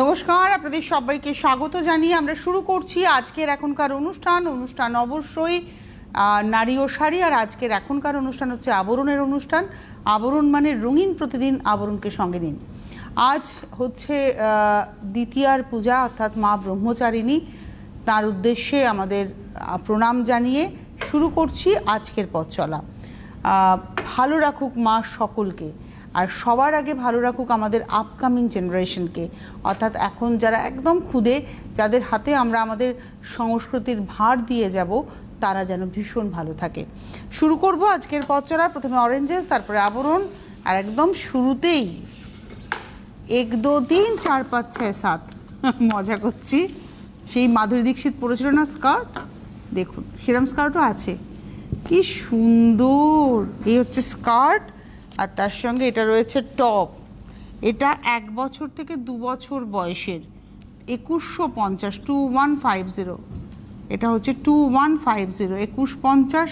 নমস্কার, আপনাদের সবাইকে স্বাগত জানিয়ে আমরা শুরু করছি আজকের এখনকার অনুষ্ঠান। অনুষ্ঠান অবশ্যই নারী ও শাড়ি, আর আজকের এখনকার অনুষ্ঠান হচ্ছে আবরণের অনুষ্ঠান। আবরণ মানে রঙিন প্রতিদিন আবরণকে সঙ্গে নিন। আজ হচ্ছে দ্বিতীয়ার পূজা, অর্থাৎ মা ব্রহ্মচারিণী। তার উদ্দেশ্যে আমাদের প্রণাম জানিয়ে শুরু করছি আজকের পথ চলা। ভালো রাখুক মা সকলকে। আর সবার আগে ভালো রাখুক আমাদের আপকামিং জেনারেশনকে অর্থাৎ এখন যারা একদম খুদে যাদের হাতে আমরা আমাদের সংস্কৃতির ভার দিয়ে যাব, তারা যেন ভীষণ ভালো থাকে। শুরু করব আজকের পথ প্রথমে অরেঞ্জেস তারপরে আবরণ, আর একদম শুরুতেই এক, দো, তিন, চার, পাঁচ, ছয়, সাত। মজা করছি। সেই মাধুরী দীক্ষিত পরেছিল না স্কার্ট দেখুন, সেরম স্কার্টও আছে। কি সুন্দর! এই হচ্ছে স্কার্ট আর তার সঙ্গে এটা রয়েছে টপ। এটা এক বছর থেকে দু বছর বয়সের। একুশশো পঞ্চাশ টু ওয়ান ফাইভ জিরো এটা হচ্ছে টু ওয়ান ফাইভ জিরো একুশ পঞ্চাশ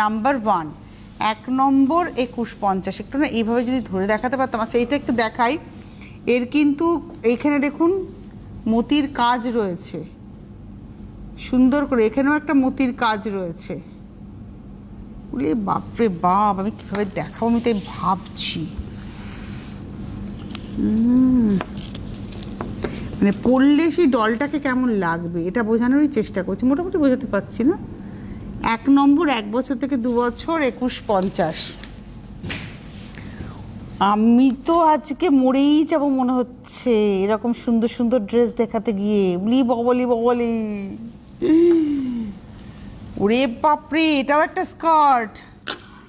নাম্বার ওয়ান এক নম্বর একুশ পঞ্চাশ। একটু না এইভাবে যদি ধরে দেখাতে পারতাম আচ্ছা এটা একটু দেখাই। এর কিন্তু এইখানে দেখুন, মতির কাজ রয়েছে। সুন্দর করে, এখানেও একটা মতির কাজ রয়েছে। ওরে বাপরে বাপ, আমি কীভাবে দেখাবো? আমি তাই ভাবছি। মানে পড়লে সেই ডলটাকে কেমন লাগবে? এটা বোঝানোরই চেষ্টা করছি। মোটামুটি বোঝাতে পারছি না। এক নম্বর, এক বছর থেকে দু বছর, একুশ পঞ্চাশ। আমি তো আজকে মরেই যাব মনে হচ্ছে। এরকম সুন্দর সুন্দর ড্রেস দেখাতে গিয়ে। বলি ববলি ববলি ওরে বাপরে, এটাও একটা স্কার্ট।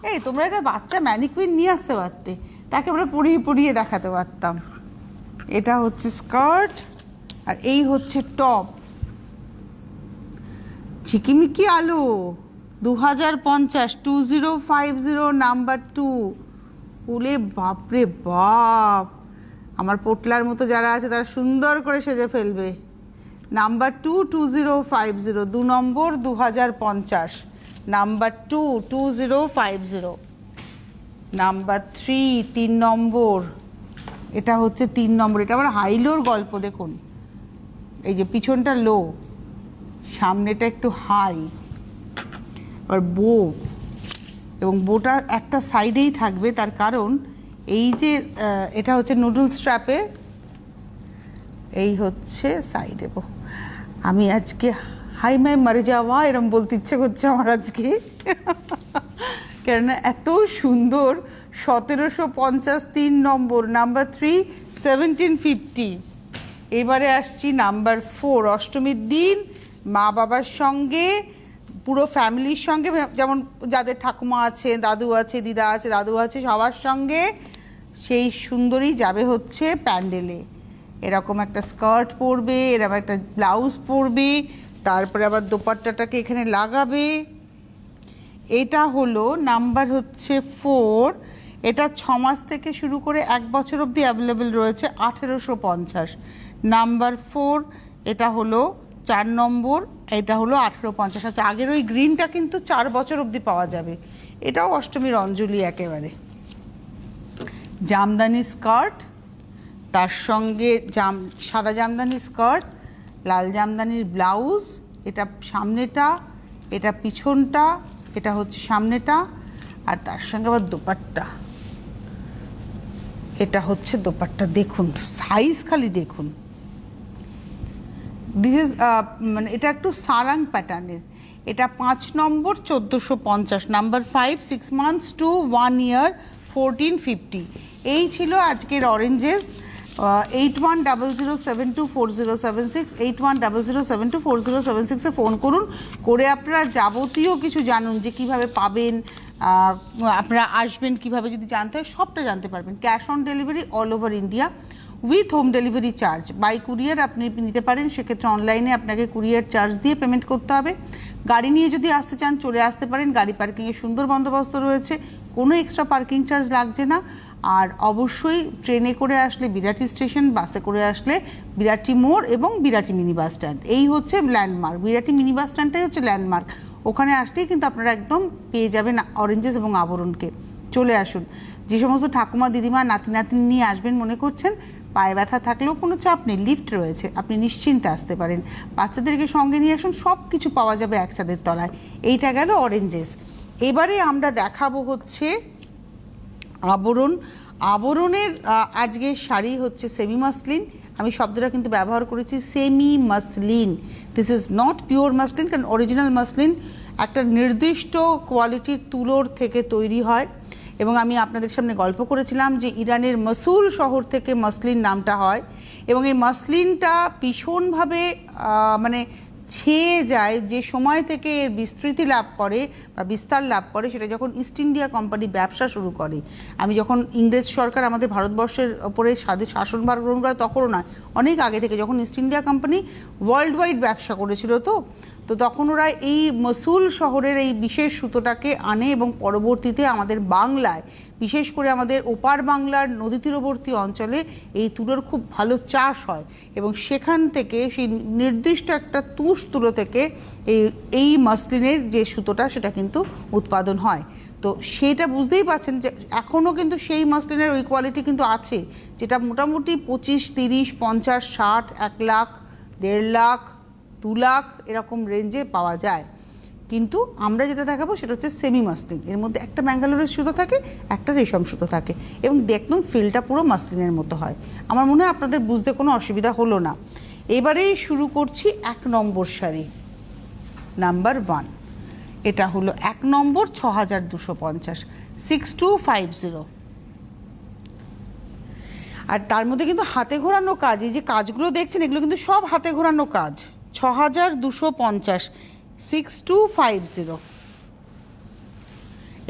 এই, তোমরা একটা বাচ্চা ম্যানিকুইন নিয়ে আসতে পারতে। তাকে আমরা পরিয়ে পরিয়ে দেখাতে পারতাম। এটা হচ্ছে স্কার্ট, আর এই হচ্ছে টপ। ঝিকিমিকি আলো দু হাজার পঞ্চাশ, two zero five zero number two. ওলে বাপরে বাপ। আমার পোটলার মতো যারা আছে, তারা সুন্দর করে সেজে ফেলবে। Number two two zero five zero, দু নম্বর দু হাজার পঞ্চাশ। Number two two zero five zero. Number three তিন নম্বর, এটা হচ্ছে তিন নম্বর, এটা আবার হাইলোর গল্প, দেখুন। এই যে পিছনটা লো, সামনেটা একটু হাই। আর বো, এবং বোটা একটা সাইডেই থাকবে, তার কারণ এই যে এটা হচ্ছে নুডলস ট্র্যাপে, এই হচ্ছে সাইডে, বো। আমি আজকে, হাই মাই মারে যাওয়া, এরম বলতে ইচ্ছে করছে আমার আজকে। কেননা এত সুন্দর, সতেরোশো পঞ্চাশ তিন নম্বর, নাম্বার থ্রি সেভেন্টিন ফিফটি এবারে আসছি নাম্বার ফোর অষ্টমীর দিন, মা বাবার সঙ্গে, পুরো ফ্যামিলির সঙ্গে, যেমন যাদের ঠাকুমা আছে, দাদু আছে, দিদা আছে, দাদু আছে, সবার সঙ্গে, সেই সুন্দরী যাবে হচ্ছে প্যান্ডেলে। এরকম একটা স্কার্ট পরবে এরকম একটা ব্লাউজ পরবে, তারপরে আবার দোপাট্টাটাকে এখানে লাগাবে। এটা হলো নাম্বার হচ্ছে ফোর। এটা ছ মাস থেকে শুরু করে এক বছর অবধি অ্যাভেলেবেল রয়েছে, আঠেরোশো পঞ্চাশ। নাম্বার ফোর, এটা হলো চার নম্বর, এটা হলো আঠেরো পঞ্চাশ। আচ্ছা আগের ওই গ্রিনটা কিন্তু চার বছর অবধি পাওয়া যাবে। এটাও অষ্টমীর অঞ্জলি একেবারে। জামদানি স্কার্ট তার সঙ্গে জাম, সাদা জামদানি স্কার্ট, লাল জামদানির ব্লাউজ, এটা সামনেটা, এটা পিছনটা, এটা হচ্ছে সামনেটা, আর তার সঙ্গে আবার দোপাট্টা। এটা হচ্ছে দোপাট্টা, দেখুন সাইজ খালি দেখুন। দিস ইজ মানে এটা একটু সারাং প্যাটার্নের এটা পাঁচ নম্বর, চোদ্দোশো পঞ্চাশ। Number five six months to one year fourteen fifty এই ছিল আজকের oranges eight one double zero seven two four zero seven six eight one double zero seven two four zero seven সিক্সে ফোন করুন। করে আপনারা যাবতীয় কিছু জানুন যে কীভাবে পাবেন আপনারা আসবেন, কীভাবে যদি জানতে হয় সবটা জানতে পারবেন। Cash on delivery all over India with home delivery charge by courier আপনি নিতে পারেন, সেক্ষেত্রে অনলাইনে আপনাকে কুরিয়ার চার্জ দিয়ে পেমেন্ট করতে হবে। গাড়ি নিয়ে যদি আসতে চান, চলে আসতে পারেন। গাড়ি পার্কিংয়ের সুন্দর বন্দোবস্ত রয়েছে। কোনো এক্সট্রা পার্কিং চার্জ লাগছে না। আর অবশ্যই ট্রেনে করে আসলে বিরাটি স্টেশন, বাসে করে আসলে বিরাটি মোড় এবং বিরাটি মিনি বাস স্ট্যান্ড। এই হচ্ছে ল্যান্ডমার্ক। বিরাটি মিনি বাস স্ট্যান্ডটাই হচ্ছে ল্যান্ডমার্ক। ওখানে আসলেই কিন্তু আপনারা একদম পেয়ে যাবেন অরেঞ্জেস এবং আবরণকে। চলে আসুন। যে সমস্ত ঠাকুমা, দিদিমা, নাতি, নাতনি নিয়ে আসবেন মনে করছেন, পায়ে ব্যথা থাকলেও কোনো চাপ নেই লিফট রয়েছে। আপনি নিশ্চিন্তে আসতে পারেন। বাচ্চাদেরকে সঙ্গে নিয়ে আসুন সব কিছু পাওয়া যাবে এক ছাদের তলায়। এইটা গেল অরেঞ্জেস এবারে আমরা দেখাবো হচ্ছে আবরণ আবরণের আহ, আজকের শাড়ি হচ্ছে সেমি মাসলিন আমি শব্দটা কিন্তু ব্যবহার করেছি semi muslin this is not pure muslin কারণ অরিজিনাল মাসলিন একটা নির্দিষ্ট কোয়ালিটির তুলোর থেকে তৈরি হয়। এবং আমি আপনাদের সামনে গল্প করেছিলাম যে ইরানের মসুল শহর থেকে মাসলিন নামটা হয়। এবং এই মাসলিনটা ভীষণভাবে মানে ছেয়ে যায়, যে সময় থেকে এর বিস্তৃতি লাভ করে বা বিস্তার লাভ করে, সেটা যখন ইস্ট ইন্ডিয়া কোম্পানি ব্যবসা শুরু করে। আমি যখন ইংরেজ সরকার আমাদের ভারতবর্ষের ওপরে শাসনভার গ্রহণ করে, তখনও নয়, অনেক আগে থেকে যখন East India Company world wide ব্যবসা করেছিল তো তো তখন ওরা এই মসুল শহরের এই বিশেষ সুতোটাকে আনে এবং পরবর্তীতে আমাদের বাংলায় বিশেষ করে আমাদের ওপার বাংলার নদী তীরবর্তী অঞ্চলে এই তুলোর খুব ভালো চাষ হয় এবং সেখান থেকে সেই নির্দিষ্ট একটা তুষ তুলো থেকে এই এই মাসলিনের যে সুতোটা সেটা কিন্তু উৎপাদন হয়। তো সেটা বুঝতেই পারছেন যে এখনও কিন্তু সেই মাসলিনের ওই কোয়ালিটি কিন্তু আছে, যেটা মোটামুটি পঁচিশ, তিরিশ, পঞ্চাশ, ষাট, এক লাখ, দেড় লাখ, দু লাখ এরকম রেঞ্জে পাওয়া যায়। কিন্তু আমরা যেটা দেখাবো সেটা হচ্ছে সেমি মাসলিন এর মধ্যে একটা ব্যাঙ্গালোরের সুতো থাকে, একটা রেশম সুতো থাকে এবং দেখুন ফিলটা পুরো মাসলিনের মতো হয়। আমার মনে হয় আপনাদের বুঝতে কোনো অসুবিধা হলো না। এবারেই শুরু করছি এক নম্বর শাড়ি নাম্বার ওয়ান এটা হলো এক নম্বর ছ হাজার দুশো পঞ্চাশ সিক্স টু ফাইভ জিরো আর তার মধ্যে কিন্তু হাতে ঘোরানো কাজ, এই যে কাজগুলো দেখছেন, এগুলো কিন্তু সব হাতে ঘোরানো কাজ। ছ হাজার দুশো পঞ্চাশ সিক্স টু ফাইভ জিরো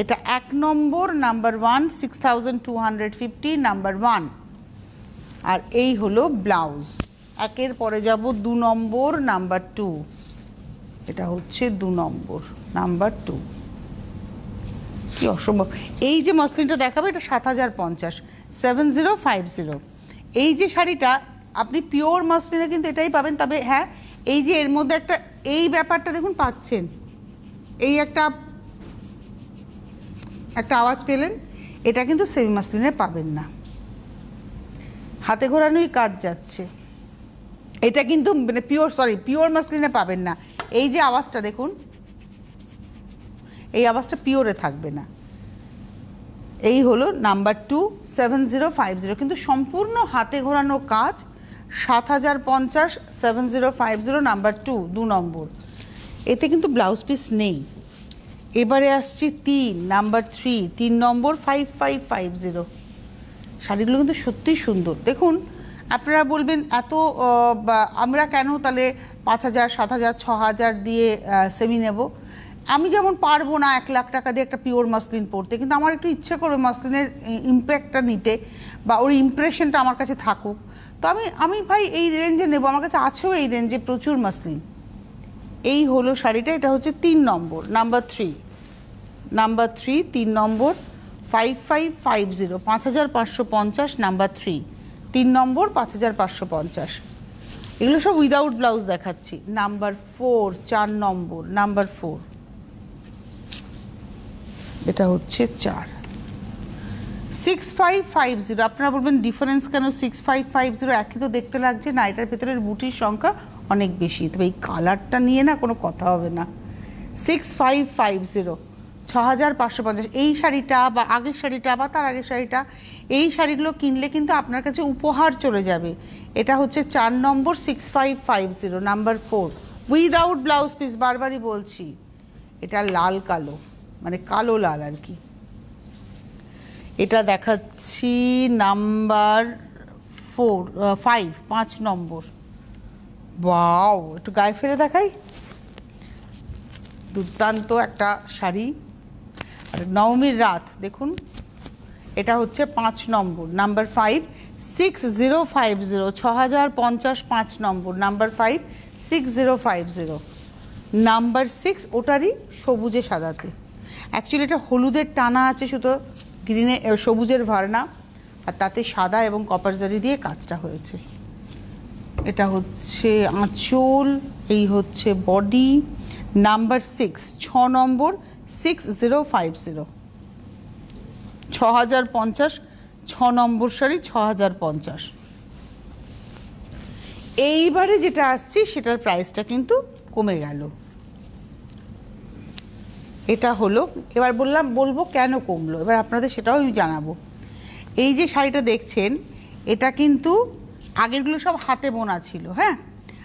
এটা এক নম্বর number one six thousand two hundred fifty number one আর এই হলো ব্লাউজ। একের পরে যাব দু নম্বর নাম্বার টু এটা হচ্ছে দু নম্বর নাম্বার টু কি অসম্ভব। এই যে মসলিনটা দেখাবে, এটা সাত হাজার পঞ্চাশ সেভেন জিরো ফাইভ জিরো এই যে শাড়িটা, আপনি পিওর মসলিনে কিন্তু এটাই পাবেন, তবে হ্যাঁ এই যে এর মধ্যে একটা, এই ব্যাপারটা দেখুন পাচ্ছেন। এই একটা একটা আওয়াজ পেলেন, এটা কিন্তু সেমি মাসলিনে পাবেন না। হাতে ঘোরানোই কাজ যাচ্ছে। এটা কিন্তু মানে পিওর সরি পিওর মাসলিনে পাবেন না। এই যে আওয়াজটা দেখুন, এই আওয়াজটা পিওরে থাকবে না। এই হলো number two seven zero five zero কিন্তু সম্পূর্ণ হাতে ঘোরানো কাজ সাত হাজার পঞ্চাশ seven zero five zero number two দু নম্বর। এতে কিন্তু ব্লাউজ পিস নেই। এবারে আসছি তিন নাম্বার থ্রি তিন নম্বর ফাইভ ফাইভ ফাইভ জিরো শাড়িগুলো কিন্তু সত্যিই সুন্দর। দেখুন, আপনারা বলবেন, এত আমরা কেন তাহলে পাঁচ হাজার, সাত হাজার ছ হাজার দিয়ে সেমি নেব? আমি যেমন পারব না এক লাখ টাকা দিয়ে একটা পিওর মাসলিন পরতে, কিন্তু আমার একটু ইচ্ছে করবে মাসলিনের ইম্প্যাক্টটা নিতে বা ওর ইমপ্রেশনটা আমার কাছে থাকুক। তো আমি আমি ভাই এই রেঞ্জে নেব। আমার কাছে আছেও এই রেঞ্জে প্রচুর মাসলিন এই হলো শাড়িটা, এটা হচ্ছে তিন নম্বর। নাম্বার থ্রি নাম্বার থ্রি তিন নম্বর। ফাইভ ফাইভ ফাইভ জিরো পাঁচ হাজার পাঁচশো পঞ্চাশ নাম্বার থ্রি তিন নম্বর, পাঁচ হাজার পাঁচশো পঞ্চাশ। এগুলো সব উইদাউট ব্লাউজ দেখাচ্ছি। নাম্বার ফোর চার নম্বর। নাম্বার ফোর এটা হচ্ছে চার। সিক্স ফাইভ ফাইভ জিরো আপনারা বলবেন ডিফারেন্স কেন সিক্স ফাইভ ফাইভ জিরো একই তো দেখতে লাগছে না এটার ভেতরের বুটির সংখ্যা অনেক বেশি। তবে এই কালারটা নিয়ে না কোনো কথা হবে না। সিক্স ফাইভ ফাইভ জিরো ছ হাজার পাঁচশো পঞ্চাশ। এই শাড়িটা বা আগের শাড়িটা বা তার আগের শাড়িটা, এই শাড়িগুলো কিনলে কিন্তু আপনার কাছে উপহার চলে যাবে। এটা হচ্ছে চার নম্বর six five five zero number four without blouse piece বারবারই বলছি, এটা লাল কালো মানে কালো লাল আর কি। এটা দেখাচ্ছি নাম্বার ফোর ফাইভ পাঁচ নম্বর। বাও একটু গায়ে ফেলে দেখাই। দুর্দান্ত একটা শাড়ি। আর নবমীর রাত, দেখুন। এটা হচ্ছে পাঁচ নম্বর। Number five six zero five zero ছ হাজার পঞ্চাশ পাঁচ নম্বর। Number five six zero five zero number six ওটারই সবুজে সাদাতে অ্যাকচুয়ালি এটা হলুদের টানা আছে শুধু গ্রিনে সবুজের ভারনা আর তাতে সাদা এবং কপার জারি দিয়ে কাজটা হয়েছে। এটা হচ্ছে আঁচল, এই হচ্ছে বডি নাম্বার সিক্স ছ নম্বর সিক্স জিরো ফাইভ জিরো ছ হাজার পঞ্চাশ, ছ নম্বর শাড়ি ছ হাজার পঞ্চাশ। এইবারে যেটা আসছি, সেটার প্রাইসটা কিন্তু কমে গেল। এটা হলো, এবার বললাম, বলব কেন কমলো? এবার আপনাদের সেটাও আমি জানাব। এই যে শাড়িটা দেখছেন, এটা কিন্তু আগেরগুলো সব হাতে বোনা ছিল হ্যাঁ?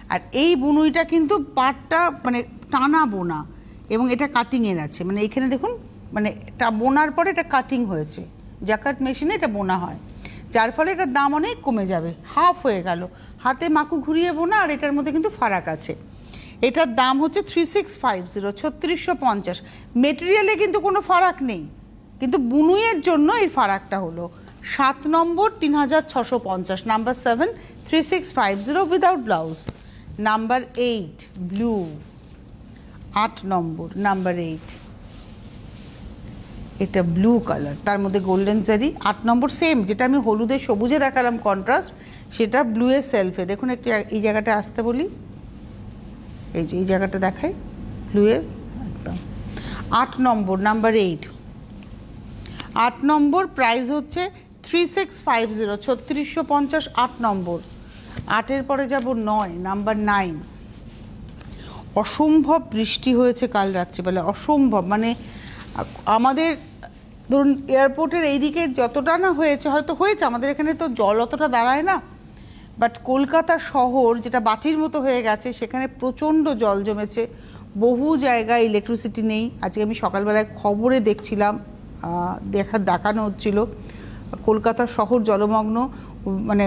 আর এই বুনুইটা কিন্তু পাটটা মানে টানা বোনা, এবং এটা কাটিংয়ের আছে। মানে এখানে দেখুন মানে এটা বোনার পরে এটা কাটিং হয়েছে। জ্যাকাট মেশিনে এটা বোনা হয়। যার ফলে এটার দাম অনেক কমে যাবে। হাফ হয়ে গেল। হাতে মাকু ঘুরিয়ে বোনা, আর এটার মধ্যে কিন্তু ফারাক আছে। এটার দাম হচ্ছে থ্রি সিক্স ফাইভ জিরো ছত্রিশশো পঞ্চাশ। মেটেরিয়ালে কিন্তু কোনো ফারাক নেই। কিন্তু বুনুইয়ের জন্য এই ফারাকটা হলো। সাত নম্বর, তিন হাজার ছশো পঞ্চাশ। Number seven three six five zero without blouse number eight blue আট নম্বর নাম্বার এইট এটা ব্লু কালার তার মধ্যে গোল্ডেন জারি আট নম্বর সেম যেটা আমি হলুদে সবুজে দেখালাম কন্ট্রাস্ট সেটা ব্লুয়ের সেলফে দেখুন একটু এই জায়গাটা আসতে বলি। এই যে, এই জায়গাটা দেখাই। ব্লুয়ের একদম। আট নম্বর নাম্বার এইট আট নম্বর প্রাইস হচ্ছে থ্রি সিক্স ফাইভ জিরো ছত্রিশশো পঞ্চাশ আট নম্বর। আটের পরে যাব নয় নাম্বার নাইন অসম্ভব বৃষ্টি হয়েছে কাল রাত্রিবেলা অসম্ভব। মানে আমাদের, ধরুন এয়ারপোর্টের এইদিকে যতটা না হয়েছে, হয়তো হয়েছে, আমাদের এখানে তো জল অতটা দাঁড়ায় না। বাট কলকাতা শহর যেটা বাটির মতো হয়ে গেছে, সেখানে প্রচণ্ড জল জমেছে। বহু জায়গায় ইলেকট্রিসিটি নেই। আজকে আমি সকালবেলায় খবরে দেখছিলাম দেখা, দেখানো হচ্ছিল। কলকাতা শহর জলমগ্ন মানে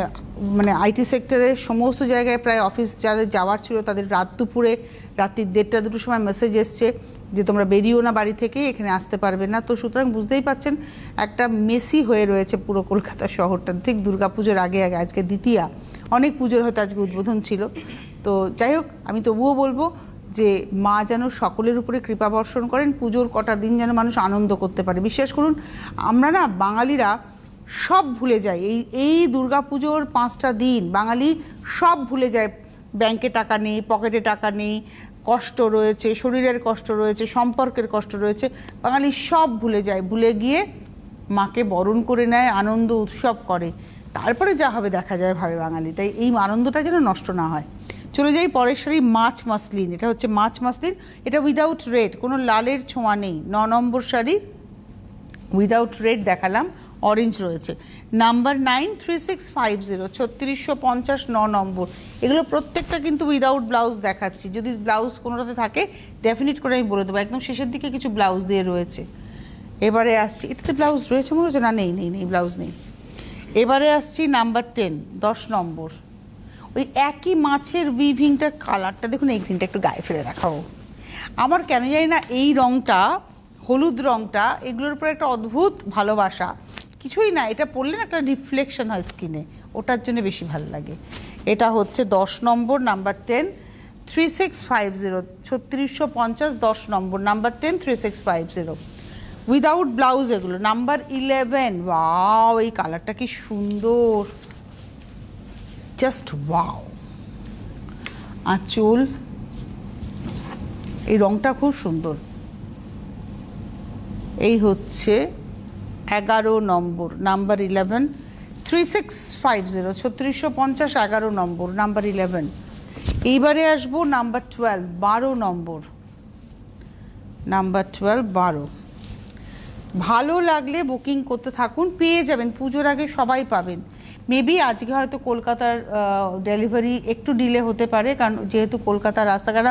মানে আইটি সেক্টরের সমস্ত জায়গায় প্রায় অফিস যাদের যাওয়ার ছিল তাদের রাত দুপুরে, রাত্রি দেড়টা দুটোর সময় মেসেজ এসছে। যে তোমরা বেরিয়েও না বাড়ি থেকে, এখানে আসতে পারবে না। তো সুতরাং বুঝতেই পাচ্ছেন একটা মেসি হয়ে রয়েছে পুরো কলকাতা শহরটা। ঠিক দুর্গাপুজোর আগে আগে, আজকে দ্বিতীয়া। অনেক পুজোর হয়তো আজকে উদ্বোধন ছিল। তো যাই হোক, আমি তবুও বলব যে মা যেন সকলের উপরে কৃপা বর্ষণ করেন, পুজোর কটা দিন যেন মানুষ আনন্দ করতে পারে। বিশ্বাস করুন, আমরা না বাঙালিরা সব ভুলে যাই। এই এই দুর্গাপুজোর পাঁচটা দিন বাঙালি সব ভুলে যায়। ব্যাংকে টাকা নেই, পকেটে টাকা নেই কষ্ট রয়েছে, শরীরের কষ্ট রয়েছে, সম্পর্কের কষ্ট রয়েছে, বাঙালি সব ভুলে যায়। ভুলে গিয়ে মাকে বরণ করে নেয়, আনন্দ উৎসব করে। তারপরে যা হবে দেখা যায় ভাবে বাঙালি। তাই এই আনন্দটা যেন নষ্ট না হয়। চলে যাই পরের শাড়ি মাছ মাসলিন। এটা হচ্ছে মাছ মাসলিন। এটা উইদাউট রেড কোনো লালের ছোঁয়া নেই। ন নম্বর শাড়ি উইদাউট রেড দেখালাম। অরেঞ্জ রয়েছে। Number nine three six five zero ছত্রিশশো পঞ্চাশ ন নম্বর। এগুলো প্রত্যেকটা কিন্তু উইদাউট ব্লাউজ দেখাচ্ছি। যদি ব্লাউজ কোনোটাতে থাকে ডেফিনিট করে আমি বলে দেবো। একদম শেষের দিকে কিছু ব্লাউজ দিয়ে রয়েছে। এবারে আসছি, এটাতে ব্লাউজ রয়েছে মনে হচ্ছে? না, নেই নেই নেই ব্লাউজ নেই। এবারে আসছি নাম্বার টেন দশ নম্বর। ওই একই মাছের উইভিংটার কালারটা দেখুন, এই ভিংটা একটু গায়ে ফেলে দেখাবো। আমার কেন জানি না এই রংটা, হলুদ রংটা, এগুলোর উপরে একটা অদ্ভুত ভালোবাসা। কিছুই না, এটা পরলে একটা রিফ্লেকশন হয় স্কিনে ওটার জন্য বেশি ভালো লাগে। এটা হচ্ছে দশ নম্বর number ten three six five zero ছত্রিশশো পঞ্চাশ, দশ নম্বর number ten three six five zero without blouse এগুলো নাম্বার ইলেভেন ওয়াও এই কালারটা কি সুন্দর। জাস্ট ওয়াও আঁচল, এই রংটা খুব সুন্দর। এই হচ্ছে এগারো নম্বর number eleven three six five zero ছত্রিশশো পঞ্চাশ এগারো নম্বর নাম্বার ইলেভেন এইবারে আসব নাম্বার টুয়েলভ বারো নম্বর। নাম্বার টুয়েলভ বারো। ভালো লাগলে বুকিং করতে থাকুন, পেয়ে যাবেন, পুজোর আগে সবাই পাবেন। মেবি আজকে হয়তো কলকাতার ডেলিভারি একটু ডিলে হতে পারে, কারণ যেহেতু কলকাতার রাস্তাঘাট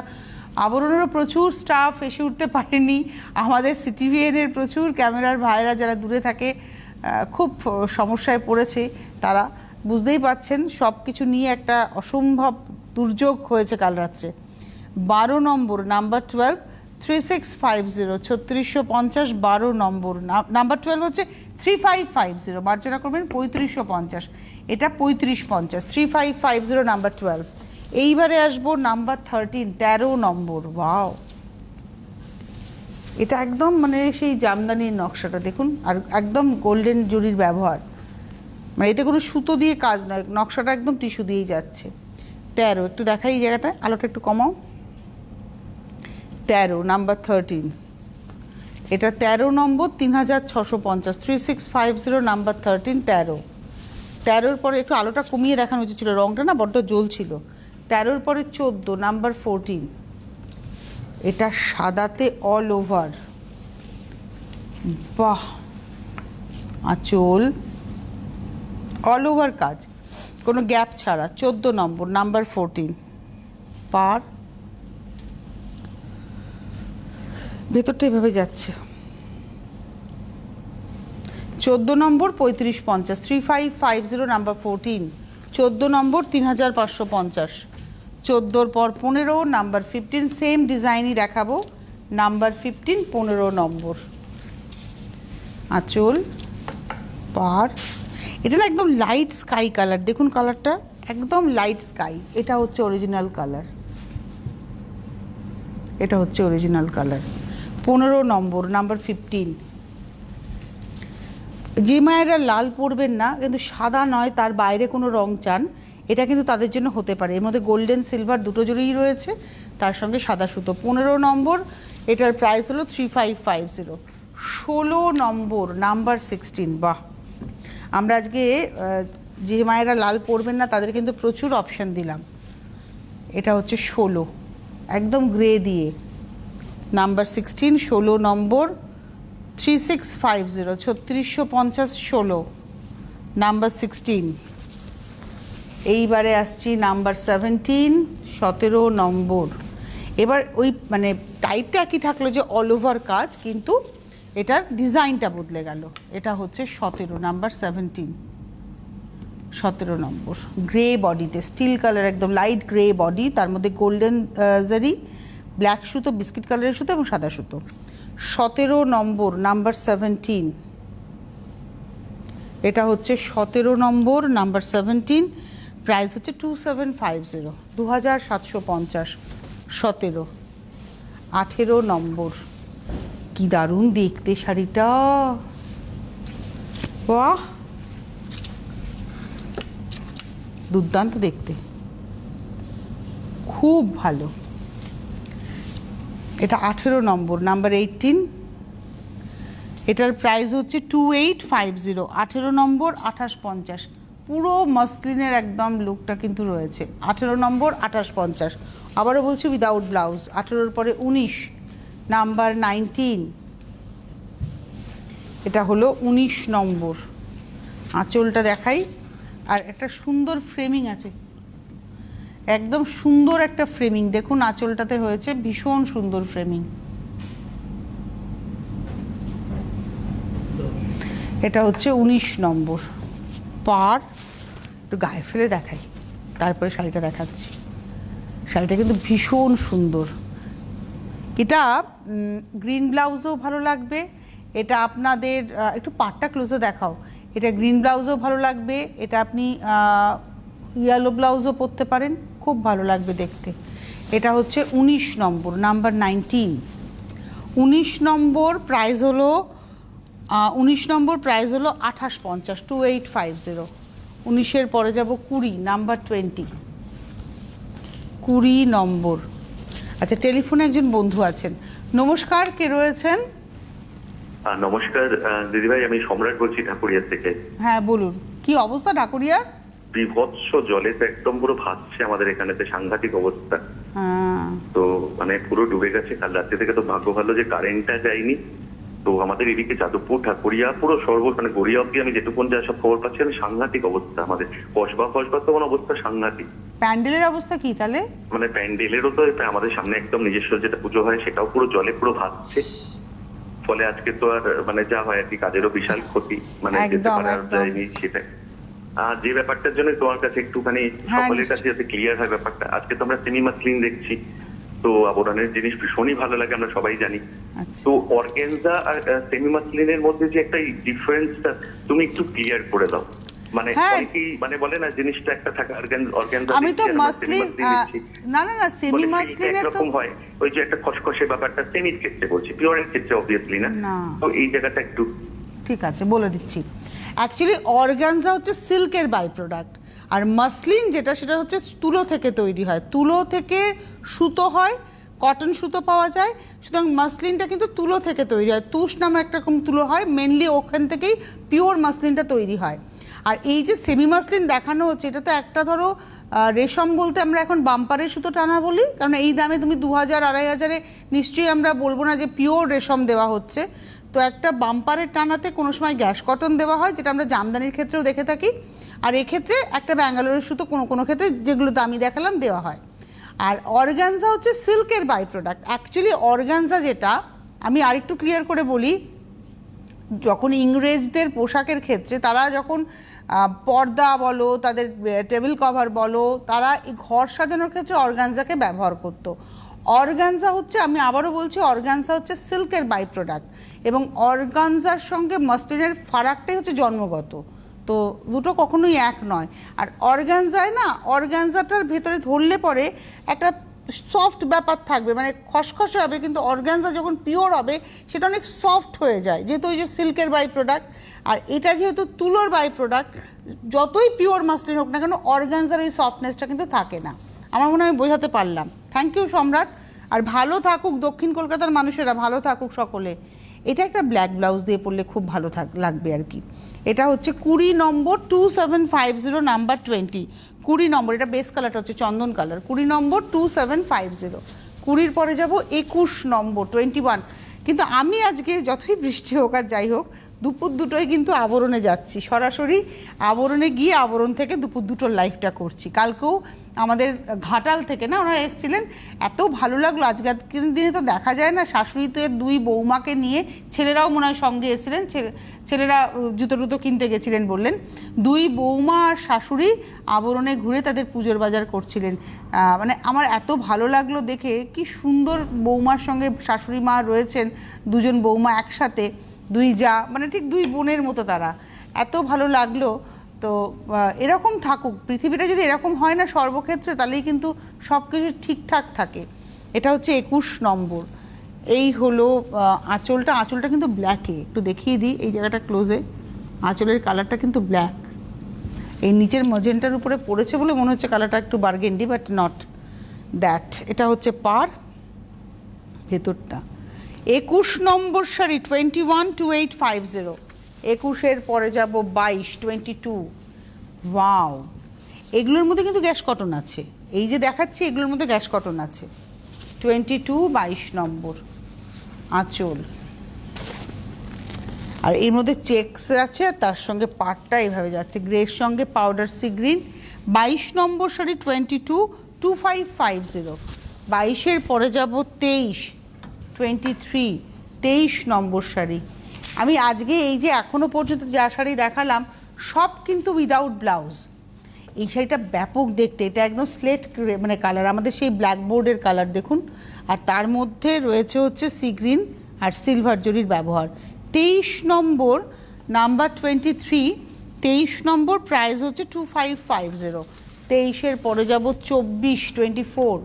আবরণেরও প্রচুর স্টাফ এসে উঠতে পারেনি। আমাদের সিটিভিএনের প্রচুর ক্যামেরার ভাইরা যারা দূরে থাকে খুব সমস্যায় পড়েছে তারা। বুঝতেই পাচ্ছেন সব কিছু নিয়ে একটা অসম্ভব দুর্যোগ হয়েছে কাল রাত্রে। বারো নম্বর number twelve three six five zero ছত্রিশশো পঞ্চাশ, বারো নম্বর নাম্বার টুয়েলভ হচ্ছে থ্রি ফাইভ ফাইভ জিরো মার্জনা করবেন পঁয়ত্রিশশো পঞ্চাশ। এটা পঁয়ত্রিশ পঞ্চাশ three five five zero number twelve এইবারে আসব নাম্বার থার্টিন তেরো নম্বর ওয়াও এটা একদম মানে সেই জামদানির নকশাটা, দেখুন, আর একদম গোল্ডেন জুরির ব্যবহার। মানে এতে কোনো সুতো দিয়ে কাজ নয়, নকশাটা একদম টিস্যু দিয়েই যাচ্ছে। তেরো, একটু দেখাই এই জায়গাটা, আলোটা একটু কমাও। তেরো, নাম্বার থার্টিন এটা তেরো নম্বর, তিন হাজার ছশো পঞ্চাশ three six five zero number thirteen তেরো। তেরোর পরে একটু আলোটা কমিয়ে দেখানো উচিত ছিল রঙটা না বড্ড জ্বলছিল। তেরোর পরে চোদ্দ, নাম্বার ফোরটিন এটা সাদাতে অল ওভার বাহ! আঁচল। অল ওভার কাজ। কোনো গ্যাপ ছাড়া। চোদ্দ নম্বর, নাম্বার ফোরটিন পার। ভেতরটা এভাবে যাচ্ছে। চোদ্দ নম্বর, পঁয়ত্রিশ পঞ্চাশ। Three five five zero number fourteen চোদ্দ নম্বর, তিন হাজার পাঁচশো পঞ্চাশ। চোদ্দোর পর পনেরো, নাম্বার ফিফটিন সেম ডিজাইনই দেখাবো। নাম্বার ফিফটিন পনেরো নম্বর। আঁচল, পার। এটা না একদম লাইট স্কাই কালার দেখুন কালারটা একদম লাইট স্কাই এটা হচ্ছে অরিজিনাল কালার এটা হচ্ছে অরিজিনাল কালার পনেরো নম্বর, নাম্বার ফিফটিন যে মায়েরা লাল পরবেন না, কিন্তু সাদা নয়, তার বাইরে কোনো রং চান এটা কিন্তু তাদের জন্য হতে পারে। এর মধ্যে গোল্ডেন সিলভার দুটো জুড়েই রয়েছে, তার সঙ্গে সাদা সুতো। পনেরো নম্বর, এটার প্রাইস হলো থ্রি ফাইভ ফাইভ জিরো ষোলো নম্বর নাম্বার সিক্সটিন বাহ! আমরা আজকে যে মায়েরা লাল পরবেন না, তাদের কিন্তু প্রচুর অপশান দিলাম। এটা হচ্ছে ষোলো। একদম গ্রে দিয়ে। নাম্বার সিক্সটিন ষোলো নম্বর থ্রি সিক্স ফাইভ জিরো ছত্রিশশো পঞ্চাশ ষোলো। নাম্বার সিক্সটিন এইবারে আসছি নাম্বার সেভেন্টিন সতেরো নম্বর। এবার ওই মানে টাইপটা একই থাকল যে অল ওভার কাজ, কিন্তু এটার ডিজাইনটা বদলে গেল। এটা হচ্ছে সতেরো, নাম্বার সেভেন্টিন সতেরো নম্বর। গ্রে বডিতে স্টিল কালার একদম লাইট গ্রে বডি তার মধ্যে গোল্ডেন জারি ব্ল্যাক সুতো বিস্কিট কালারের সুতো এবং সাদা সুতো। সতেরো নম্বর, নাম্বার সেভেন্টিন এটা হচ্ছে সতেরো নম্বর, নাম্বার সেভেন্টিন প্রাইস হচ্ছে টু সেভেন ফাইভ জিরো, দু হাজার সাতশো পঞ্চাশ, সতেরো, আঠেরো নম্বর। কি দারুণ দেখতে শাড়িটা। বাহ! দুর্দান্ত দেখতে। খুব ভালো। এটা আঠেরো নম্বর, নাম্বার এইটিন। এটার প্রাইস হচ্ছে টু এইট ফাইভ জিরো, আঠেরো নম্বর, আঠাশ পঞ্চাশ। পুরো মসলিনের একদম লুকটা কিন্তু রয়েছে। আঠেরো নম্বর, আঠাশ পঞ্চাশ। আবারও বলছি উইদাউট ব্লাউজ আঠেরোর পরে উনিশ। নাম্বার নাইনটিন এটা হলো উনিশ নম্বর। আঁচলটা দেখাই। আর একটা সুন্দর ফ্রেমিং আছে। একদম সুন্দর একটা ফ্রেমিং দেখুন, আঁচলটাতে হয়েছে ভীষণ সুন্দর ফ্রেমিং এটা হচ্ছে উনিশ নম্বর। পার একটু গায়ে ফেলে দেখাই। তারপরে শাড়িটা দেখাচ্ছি। শাড়িটা কিন্তু ভীষণ সুন্দর। এটা গ্রিন ব্লাউজও ভালো লাগবে। এটা আপনাদের একটু পাটটা ক্লোজে দেখাও। এটা গ্রিন ব্লাউজও ভালো লাগবে। এটা আপনি ইয়েলো ব্লাউজও পরতে পারেন। খুব ভালো লাগবে দেখতে। এটা হচ্ছে উনিশ নম্বর নাম্বার নাইনটিন উনিশ নম্বর প্রাইস হলো উনিশ নম্বর প্রাইস হলো আঠাশ পঞ্চাশ টু এইট ফাইভ জিরো উনিশের পরে যাব কুড়ি নাম্বার টোয়েন্টি কুড়ি নম্বর। আচ্ছা টেলিফোনে একজন বন্ধু আছেন। নমস্কার কে রয়েছেন? নমস্কার দিদিভাই আমি সম্রাট বলছি ঠাকুরিয়া থেকে। হ্যাঁ বলুন। কি অবস্থা ঠাকুরিয়ার বিভৎস জলে তো একদম পুরো ভাসছে আমাদের এখানেতে সাংঘাতিক অবস্থা। হ্যাঁ। তো মানে পুরো ডুবে গেছে কাল রাত্রি থেকে তো ভাগ্য ভালো যে কারেন্টটা যায়নি। তো আমাদের এদিকে যাদবপুর ঠাকুরিয়া পুরো সর্ব মানে গড়িয়া অব্দি আমি যেটুকুন যা সব খবর পাচ্ছি আমি সাংঘাতিক অবস্থা আমাদের। কসবা ফসবা তো অবস্থা সাংঘাতিক। প্যান্ডেলের অবস্থা কি তাহলে? মানে প্যান্ডেলেরও তো আমাদের সামনে একদম নিজস্ব যেটা পুজো হয় সেটাও পুরো জলে পুরো ভাসছে। ফলে আজকে তো আর মানে যা হয় আর কি কাজেরও বিশাল ক্ষতি মানে যেতে একদম, পারা যায়নি সেটা আর যে ব্যাপারটার জন্য তোমার কাছে একটুখানি হ্যাঁ, সকলের কাছে যাতে ক্লিয়ার হয় ব্যাপারটা আজকে তো আমরা সিনেমা স্ক্রিন দেখছি। তো আবরণের জিনিস ভীষণই ভালো লাগে আমরা সবাই জানি। আচ্ছা। তো অর্গেনজা আর সেমি মাসলিনের মধ্যে যে একটা ডিফারেন্সটা তুমি একটু ক্লিয়ার করে দাও। মানে হ্যাঁ। অনেকেই মানে বলে না জিনিসটা একটা থাকে অর্গেনজা আমি তো মাসলিন না না না সেমি মাসলিনের তো হয় ওই যে একটা খসখসে ব্যাপারটা সেমির ক্ষেত্রে বলছি পিওরের ক্ষেত্রে অবভিয়াসলি না। না। তো এই জায়গাটা একটু ঠিক আছে বলে দিচ্ছি। অ্যাকচুয়ালি অর্গানজা হচ্ছে সিল্কের বাই প্রোডাক্ট আর মাসলিন যেটা, সেটা হচ্ছে তুলো থেকে তৈরি হয়। তুলো থেকে সুতো হয়, কটন সুতো পাওয়া যায়। সুতরাং মাসলিনটা কিন্তু তুলো থেকে তৈরি হয়। তুষ নামে একটা রকম তুলো হয় মেনলি ওখান থেকেই পিওর মাসলিনটা তৈরি হয়। আর এই যে সেমি মাসলিন দেখানো হচ্ছে, এটা তো একটা ধরো রেশম বলতে আমরা এখন বাম্পারের সুতো টানা বলি। কারণ এই দামে তুমি দু হাজার, আড়াই হাজারে নিশ্চয়ই আমরা বলব না যে পিওর রেশম দেওয়া হচ্ছে। তো একটা বাম্পারের টানাতে কোনো সময় গ্যাস কটন দেওয়া হয়, যেটা আমরা জামদানির ক্ষেত্রেও দেখে থাকি। আর এক্ষেত্রে একটা ব্যাঙ্গালোরের সুতো কোনো কোনো ক্ষেত্রে যেগুলো দামি দেখালাম দেওয়া হয়। আর অর্গানজা হচ্ছে সিল্কের বাই প্রোডাক্ট অ্যাকচুয়ালি অর্গানজা যেটা, আমি আরেকটু ক্লিয়ার করে বলি, যখন ইংরেজদের পোশাকের ক্ষেত্রে তারা যখন পর্দা বলো, তাদের টেবিল কভার বলো, তারা এই ঘর সাজানোর ক্ষেত্রে অর্গানজাকে ব্যবহার করতো। অর্গানজা হচ্ছে, আমি আবারও বলছি, অর্গানজা হচ্ছে সিল্কের বাই প্রোডাক্ট এবং অর্গানজার সঙ্গে মসলিনের ফারাকটাই হচ্ছে জন্মগত। তো দুটো কখনোই এক নয়। আর অর্গানজায় না, অর্গানজাটার ভেতরে ধরলে পরে একটা সফট ব্যাপার থাকবে মানে খসখসে হবে, কিন্তু অর্গানজা যখন পিওর হবে, সেটা অনেক সফট হয়ে যায়। যেহেতু ওই যে সিল্কের বাই প্রোডাক্ট আর এটা যেহেতু তুলোর বাই প্রোডাক্ট যতই পিওর মাসলিন হোক না কেন, অর্গানজার ওই সফটনেসটা কিন্তু থাকে না। আমার মনে হয় বোঝাতে পারলাম। থ্যাংক ইউ সম্রাট। আর ভালো থাকুক দক্ষিণ কলকাতার মানুষেরা, ভালো থাকুক সকলে। এটা একটা ব্ল্যাক ব্লাউজ দিয়ে পরলে খুব ভালো থাক, লাগবে আর কি। এটা হচ্ছে কুড়ি নম্বর two seven five zero number twenty কুড়ি নম্বর, এটা বেস কালারটা হচ্ছে চন্দন কালার কুড়ি নম্বর টু সেভেন ফাইভ জিরো কুড়ির পরে যাব একুশ নম্বর টোয়েন্টি ওয়ান কিন্তু আমি আজকে যতই বৃষ্টি হোক আর যাই হোক দুপুর দুটোই কিন্তু আবরণে যাচ্ছি। সরাসরি আবরণে গিয়ে আবরণ থেকে দুপুর দুটোর লাইফটা করছি। কালকেও আমাদের ঘাটাল থেকে না ওনারা এসেছিলেন, এত ভালো লাগল। আজকের দিনে তো দেখা যায় না শাশুড়িতে দুই বৌমাকে নিয়ে ছেলেরাও মনে হয় সঙ্গে এসেছিলেন, ছেলে- ছেলেরা জুতো টুতো কিনতে গেছিলেন বললেন। দুই বৌমা আর শাশুড়ি আবরণে ঘুরে তাদের পুজোর বাজার করছিলেন। মানে আমার এত ভালো লাগল দেখে, কি সুন্দর বৌমার সঙ্গে শাশুড়ি মা রয়েছেন, দুজন বৌমা একসাথে। দুই যা মানে ঠিক দুই বোনের মতো তারা। এত ভালো লাগল, তো এরকম থাকুক, পৃথিবীটা যদি এরকম হয় না সর্বক্ষেত্রে, তাহলেই কিন্তু সব কিছু ঠিকঠাক থাকে। এটা হচ্ছে একুশ নম্বর। এই হলো আঁচলটা আঁচলটা কিন্তু ব্ল্যাকে একটু দেখিয়ে দিই, এই জায়গাটা ক্লোজে আঁচলের কালারটা কিন্তু ব্ল্যাক এই নিচের মজেন্টার উপরে পড়েছে বলে মনে হচ্ছে কালারটা একটু বার্গেন্ডি বাট নট দ্যাট এটা হচ্ছে পার, ভেতরটা। একুশ নম্বর sari twenty one two eight five zero একুশের পরে যাব বাইশ টোয়েন্টি টু ওয়াও এগুলোর মধ্যে কিন্তু গ্যাস কটন আছে। এই যে দেখাচ্ছি, এগুলোর মধ্যে গ্যাস কটন আছে। টোয়েন্টি টু বাইশ নম্বর। আঁচল। আর এর মধ্যে চেকস আছে তার সঙ্গে পাটটা এভাবে যাচ্ছে। গ্রের সঙ্গে পাউডার সি গ্রিন। বাইশ নম্বর sari twenty two two five five zero বাইশের পরে যাব তেইশ। টোয়েন্টি থ্রি, তেইশ নম্বর শাড়ি। আমি আজকে এই যে এখনও পর্যন্ত যা শাড়ি দেখালাম, সব কিন্তু উইদাউট ব্লাউজ এই শাড়িটা ব্যাপক দেখতে, এটা একদম স্লেট মানে কালার আমাদের সেই ব্ল্যাকবোর্ডের কালার দেখুন। আর তার মধ্যে রয়েছে হচ্ছে সি গ্রিন আর সিলভার জরির ব্যবহার। তেইশ নম্বর নাম্বার টোয়েন্টি থ্রি, তেইশ নম্বর প্রাইস হচ্ছে টু ফাইভ ফাইভ জিরো তেইশের পরে যাব চব্বিশ, টোয়েন্টি ফোর।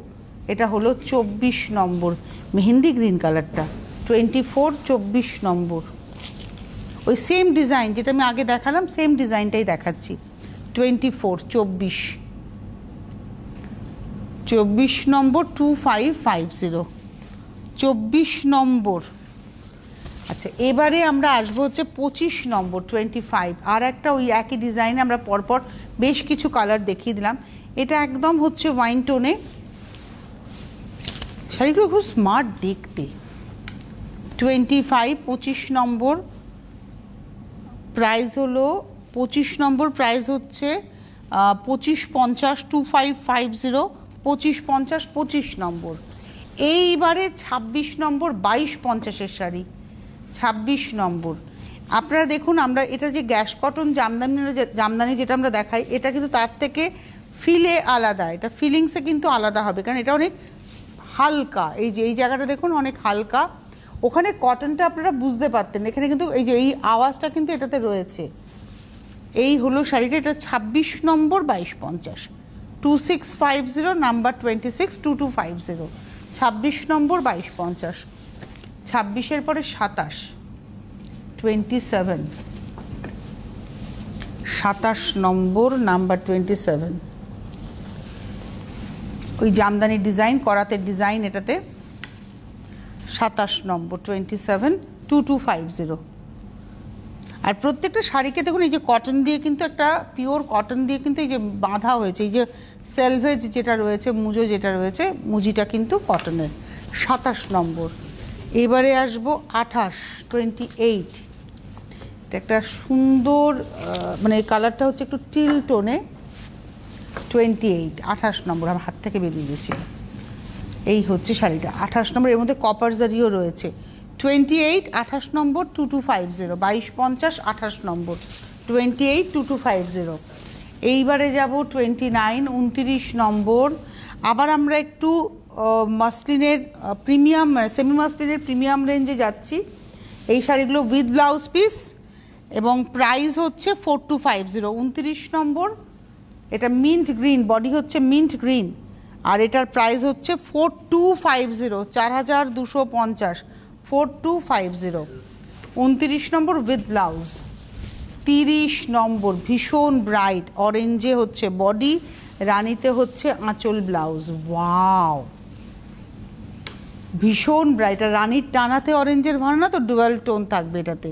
এটা হলো চব্বিশ নম্বর। মেহেন্দি গ্রিন কালারটা টোয়েন্টি ফোর চব্বিশ নম্বর। ওই সেম ডিজাইন যেটা আমি আগে দেখালাম সেম ডিজাইনটাই দেখাচ্ছি। টোয়েন্টি ফোর চব্বিশ। চব্বিশ নম্বর টু ফাইভ ফাইভ জিরো চব্বিশ নম্বর। আচ্ছা এবারে আমরা আসব হচ্ছে পঁচিশ নম্বর টোয়েন্টি ফাইভ আর একটা ওই একই ডিজাইনে আমরা পরপর বেশ কিছু কালার দেখিয়ে দিলাম। এটা একদম হচ্ছে ওয়াইন টোনে শাড়িগুলো খুব স্মার্ট দেখতে। টোয়েন্টি ফাইভ পঁচিশ নম্বর প্রাইস হলো, পঁচিশ নম্বর প্রাইস হচ্ছে পঁচিশ পঞ্চাশ টু ফাইভ ফাইভ জিরো পঁচিশ পঞ্চাশ পঁচিশ নম্বর। এইবারে ছাব্বিশ নম্বর, বাইশ পঞ্চাশের শাড়ি। ছাব্বিশ নম্বর। আপনারা দেখুন, আমরা এটা যে গ্যাস কটন জামদানি জামদানি যেটা আমরা দেখাই, এটা কিন্তু তার থেকে ফিলে আলাদা। এটা ফিলিংসে কিন্তু আলাদা হবে, কারণ এটা অনেক হালকা, এই যে, এই জায়গাটা দেখুন অনেক হালকা। ওখানে কটনটা আপনারা বুঝতে পারতেন। এখানে কিন্তু এই যে, এই আওয়াজটা কিন্তু এটাতে রয়েছে। এই হলো শাড়িটা, এটা ছাব্বিশ নম্বর বাইশ পঞ্চাশ। Two six five zero number twenty six two two five zero ছাব্বিশ নম্বর বাইশ পঞ্চাশ। ছাব্বিশের পরে সাতাশ। টোয়েন্টি সেভেন সাতাশ নম্বর নাম্বার টোয়েন্টি সেভেন ওই জামদানি ডিজাইন করাতে ডিজাইন এটাতে সাতাশ নম্বর twenty seven two two five zero আর প্রত্যেকটা শাড়িকে দেখুন, এই যে কটন দিয়ে কিন্তু একটা পিওর কটন দিয়ে কিন্তু এই যে বাঁধা হয়েছে, এই যে সেলভেজ যেটা রয়েছে, মুজো যেটা রয়েছে, মুজিটা কিন্তু কটনের সাতাশ নম্বর। এবারে আসব আঠাশ টোয়েন্টি এইট এটা একটা সুন্দর মানে কালারটা হচ্ছে একটু টিল টোনে টোয়েন্টি এইট, আঠাশ নম্বর, আমার হাত থেকে বেরিয়ে গেছিল এই হচ্ছে শাড়িটা, আঠাশ নম্বর, এর মধ্যে কপার জারিও রয়েছে। টোয়েন্টি এইট, আঠাশ নম্বর টু টু ফাইভ জিরো বাইশ পঞ্চাশ, আঠাশ নম্বর। Twenty eight two two five zero এইবারে যাব টোয়েন্টি নাইন, উনতিরিশ নম্বর। আবার আমরা একটু মাসলিনের প্রিমিয়াম সেমি মাসলিনের প্রিমিয়াম রেঞ্জে যাচ্ছি। এই শাড়িগুলো উইথ ব্লাউজ পিস এবং প্রাইস হচ্ছে ফোর টু ফাইভ জিরো উনতিরিশ নম্বর। এটা মিন্ট গ্রিন বডি হচ্ছে মিন্ট গ্রিন আর এটার প্রাইস হচ্ছে ফোর টু ফাইভ জিরো চার হাজার দুশো পঞ্চাশ ফোর টু ফাইভ জিরো উনতিরিশ নম্বর উইথ ব্লাউজ তিরিশ নম্বর ভীষণ ব্রাইট অরেঞ্জে হচ্ছে বডি রানিতে হচ্ছে আঁচল ব্লাউজ ওয়াও ভীষণ ব্রাইট আর রানির টানাতে অরেঞ্জের ভালো না তো ডুয়াল টোন থাকবে এটাতে।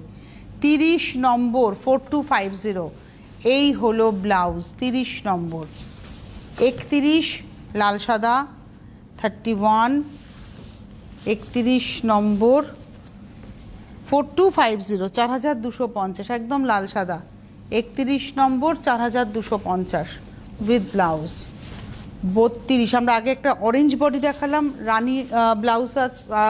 তিরিশ নম্বর ফোর টু ফাইভ জিরো এই হলো ব্লাউজ, তিরিশ নম্বর। একতিরিশ, লাল সাদা থার্টি ওয়ান একতিরিশ নম্বর। ফোর টু ফাইভ জিরো চার হাজার দুশো পঞ্চাশ একদম লাল সাদা। একতিরিশ নম্বর চার হাজার দুশো পঞ্চাশ উইথ ব্লাউজ বত্রিশ, আমরা আগে একটা অরেঞ্জ বডি দেখালাম, রানী ব্লাউজ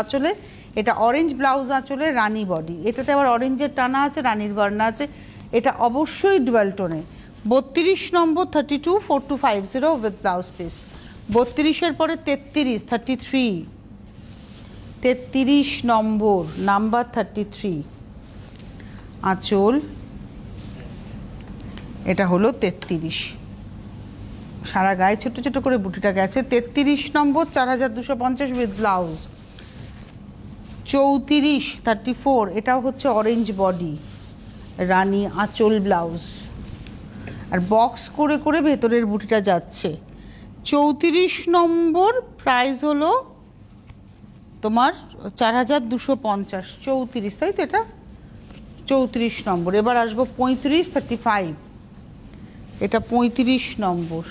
আঁচলে। এটা অরেঞ্জ ব্লাউজ আঁচলে রানী বডি এটাতে আবার অরেঞ্জের টানা আছে, রানীর বর্ণা আছে। এটা অবশ্যই ডুয়াল টোনে বত্রিশ নম্বর thirty two four two five zero with blouse piece বত্রিশের পরে তেত্রিশ থার্টি থ্রি তেত্রিশ নম্বর নাম্বার থার্টি থ্রি আঁচল। এটা হলো তেত্রিশ। সারা গায়ে ছোট ছোট করে বুটিটা গেছে। তেত্রিশ নম্বর, চার হাজার দুশো পঞ্চাশ উইথ ব্লাউজ চৌত্রিশ থার্টি ফোর এটাও হচ্ছে অরেঞ্জ বডি রানী আঁচল ব্লাউজ। আর বক্স করে করে ভেতরের বুটিটা যাচ্ছে। চৌত্রিশ নম্বর প্রাইস হলো তোমার চার হাজার দুশো পঞ্চাশ। চৌত্রিশ, তাই তো এটা? চৌত্রিশ নম্বর। এবার আসব পঁয়ত্রিশ থার্টি ফাইভ এটা পঁয়ত্রিশ নম্বর।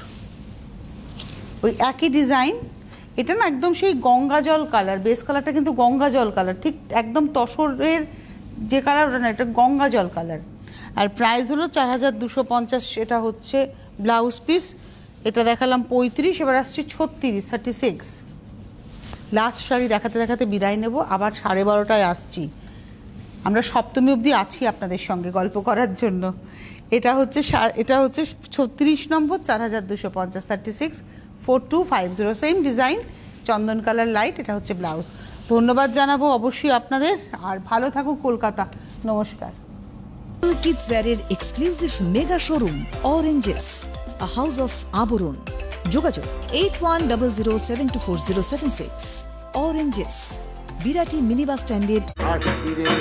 ওই একই ডিজাইন এটা না একদম সেই গঙ্গা জল কালার বেস কালারটা কিন্তু গঙ্গা জল কালার ঠিক একদম তসরের যে কালার ওটা না, এটা গঙ্গা জল কালার আর প্রাইস হলো চার হাজার দুশো পঞ্চাশ এটা হচ্ছে ব্লাউজ পিস এটা দেখালাম পঁয়ত্রিশ, এবার আসছি ছত্রিশ থার্টি সিক্স লাস্ট শাড়ি দেখাতে দেখাতে বিদায় নেব, আবার সাড়ে বারোটায় আসছি। আমরা সপ্তমী অবধি আছি আপনাদের সঙ্গে গল্প করার জন্য। এটা হচ্ছে এটা হচ্ছে ছত্রিশ নম্বর, চার হাজার দুশো পঞ্চাশ thirty six four two five zero same design চন্দন কালার লাইট এটা হচ্ছে ব্লাউজ ধন্যবাদ জানাব অবশ্যই আপনাদের আর ভালো থাকুক কলকাতা। নমস্কার। Kids ওয়্যারের exclusive mega showroom Oranges a house of Abaran যোগাযোগ eight one double zero seven two four zero seven six Oranges Birati mini bus স্ট্যান্ডের আশিরের